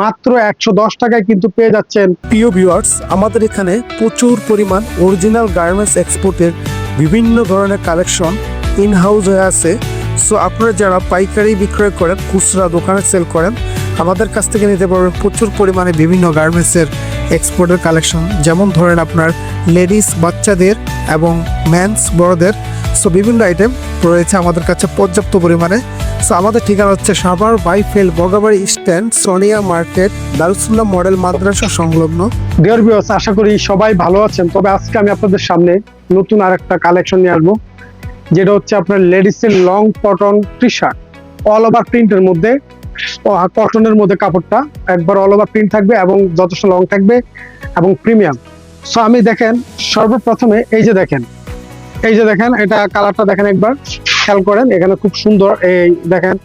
মাত্র একশো দশ টাকায় কিন্তু পেয়ে যাচ্ছেন। প্রিয় ভিউয়ার্স আমাদের এখানে প্রচুর পরিমাণ অরিজিনাল গার্মেন্টস এক্সপোর্টের বিভিন্ন ধরনের কালেকশন ইন হাউস হয়ে আছে। সো আপনারা যারা পাইকারি বিক্রয় করেন, খুচরা দোকানে সেল করেন, আমাদের কাছ থেকে নিতে পারবেন প্রচুর পরিমাণে বিভিন্ন গার্মেন্টসের এক্সপোর্টের কালেকশন যেমন ধরেন আপনার লেডিস বাচ্চাদের এবং ম্যানস বড়দের। সো বিভিন্ন আইটেম রয়েছে আমাদের কাছে পর্যাপ্ত পরিমাণে। আমাদের ঠিকানা হচ্ছে Savar, Baipail, Bogabari stand Sonia market, Darusullah model মাদ্রাসা সংলগ্ন। ডিয়ার ভিউয়ার্স আশা করি সবাই ভালো আছেন। তবে আজকে আমি আপনাদের সামনে নতুন আরেকটা কালেকশন নিয়ে আসব। যেটা হচ্ছে আপনার লেডিসের long cotton T shirt all over প্রিন্টের মধ্যে কটনের মধ্যে কাপড়টা একবার অল ওভার প্রিন্ট থাকবে এবং যথেষ্ট লং থাকবে এবং প্রিমিয়াম সো আমি দেখেন, সর্বপ্রথমে এই যে দেখেন, এই যে দেখেন, এটা কালারটা দেখেন একবার। খেয়াল করেন, এখানে খুব সুন্দর এই দেখেন,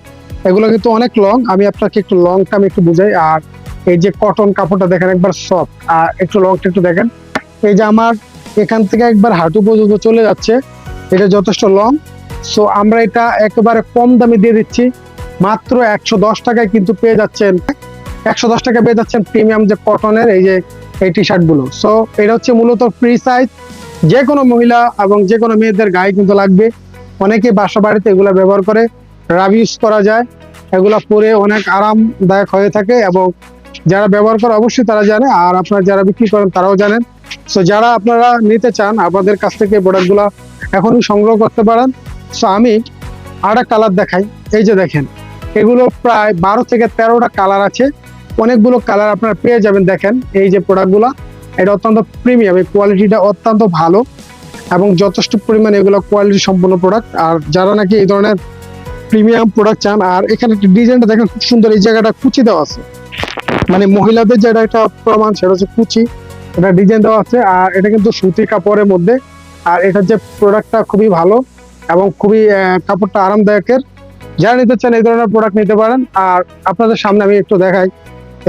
এগুলো কিন্তু অনেক লং আমি আপনাকে একটু লং আমি একটু বুঝাই, আর এই যে কটন কাপড়টা দেখেন একবার সফট আর একটু লংটা একটু দেখেন। এই যে আমার এখান থেকে একবার হাঁটু পর্যন্ত চলে যাচ্ছে, এটা যথেষ্ট লং সো আমরা এটা একেবারে কম দামে দিয়ে দিচ্ছি, মাত্র একশো দশ টাকায় কিন্তু পেয়ে যাচ্ছেন, একশো দশ টাকা পেয়ে যাচ্ছেন প্রিমিয়াম যে কটনের এই যে এই টি শার্টগুলো। সো এটা হচ্ছে মূলত ফ্রি সাইজ যে কোনো মহিলা এবং যে কোনো মেয়েদের গায়ে কিন্তু লাগবে। অনেকে বাসা বাড়িতে এগুলো ব্যবহার করে রাব ইউজ করা যায়। এগুলো পরে অনেক আরামদায়ক হয়ে থাকে এবং যারা ব্যবহার করে অবশ্যই তারা জানে, আর আপনারা যারা বিক্রি করেন তারাও জানেন। সো যারা আপনারা নিতে চান, আমাদের কাছ থেকে প্রোডাক্টগুলো এখনই সংগ্রহ করতে পারেন। সো আমি আর কালার দেখাই। এই যে দেখেন, এগুলো প্রায় বারো থেকে তেরোটা কালার আছে। অনেকগুলো কালার আপনারা পেয়ে যাবেন, দেখেন। এই যে প্রোডাক্টগুলো এটা অত্যন্ত প্রিমিয়াম এই কোয়ালিটিটা অত্যন্ত ভালো। এবং যথেষ্ট পরিমাণে এগুলো কোয়ালিটি সম্পন্ন প্রোডাক্ট আর যারা নাকি এই ধরনের প্রিমিয়াম প্রোডাক্ট চান, আর এখানে ডিজাইনটা দেখেন, খুব সুন্দর এই জায়গাটা কুচি দেওয়া আছে। মানে মহিলাদের যেটা একটা প্রমাণ, সেটা হচ্ছে কুচি। এটা ডিজাইন দেওয়া আছে, আর এটা কিন্তু সুতি কাপড়ের মধ্যে। আর এটার যে প্রোডাক্টটা খুবই ভালো এবং খুবই কাপড়টা আরামদায়কের। যারা নিতে চান এই ধরনের প্রোডাক্ট নিতে পারেন। আর আপনাদের সামনে আমি একটু দেখাই,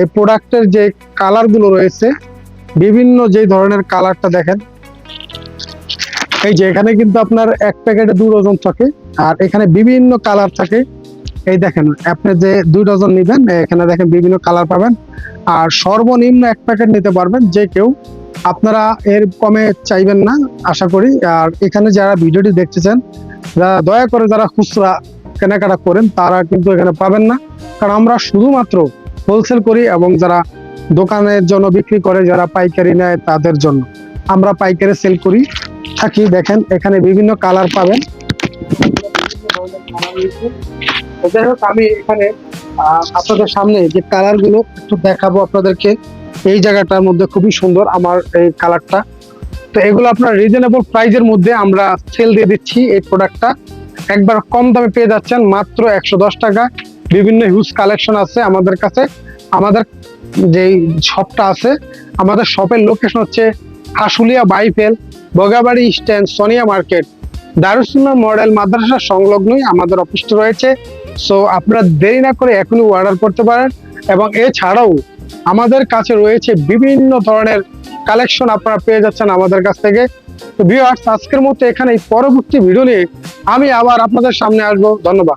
এই প্রোডাক্টের যে কালারগুলো রয়েছে, বিভিন্ন যে ধরনের কালারটা দেখেন। এই যে এখানে কিন্তু আপনার এক প্যাকেটে দু ডজন থাকে। আর এখানে বিভিন্ন কালার থাকে। এই দেখেন, আপনি যে দুই ডজন নেবেন, এখানে দেখেন বিভিন্ন কালার পাবেন। আর সর্বনিম্ন এক প্যাকেট নিতে পারবেন যে কেউ। আপনারা এর কমে চাইবেন না, আশা করি। আর এখানে যারা ভিডিওটি দেখতে চান যারা দয়া করে যারা খুচরা কেনাকাটা করেন, তারা কিন্তু এখানে পাবেন না। কারণ আমরা শুধুমাত্র হোলসেল করি এবং যারা দোকানের জন্য বিক্রি করে, যারা পাইকারি নেয় তাদের জন্য। আমরা পাইকারি সেল করি। থাকি, দেখেন, এখানে বিভিন্ন কালার পাবেন। আমি এখানে আপনাদের সামনে যে কালারগুলো একটু দেখাবো আপনাদেরকে, এই জায়গাটার মধ্যে খুবই সুন্দর আমার এই কালারটা। তো এগুলো আপনার রিজনেবল প্রাইজের মধ্যে আমরা সেল দিয়ে দিচ্ছি এই প্রোডাক্টটা একবার কম দামে পেয়ে যাচ্ছেন, মাত্র একশো দশ টাকা। বিভিন্ন হিউজ কালেকশন আছে আমাদের কাছে। আমাদের যে শপটা আছে, আমাদের শপের লোকেশন হচ্ছে Hasulia Baipail, Bogabari stand Sonia market. Darusullah model মাদ্রাসা সংলগ্নই আমাদের অফিসটা রয়েছে। সো আপনারা দেরি না করে এখনই অর্ডার করতে পারেন। এবং এছাড়াও আমাদের কাছে রয়েছে বিভিন্ন ধরনের কালেকশন আপনারা পেয়ে যাচ্ছেন আমাদের কাছ থেকে। তো ভিউয়ার্স আজকের মতো এখানে পরবর্তী ভিডিও নিয়ে আমি আবার আপনাদের সামনে আসব। ধন্যবাদ।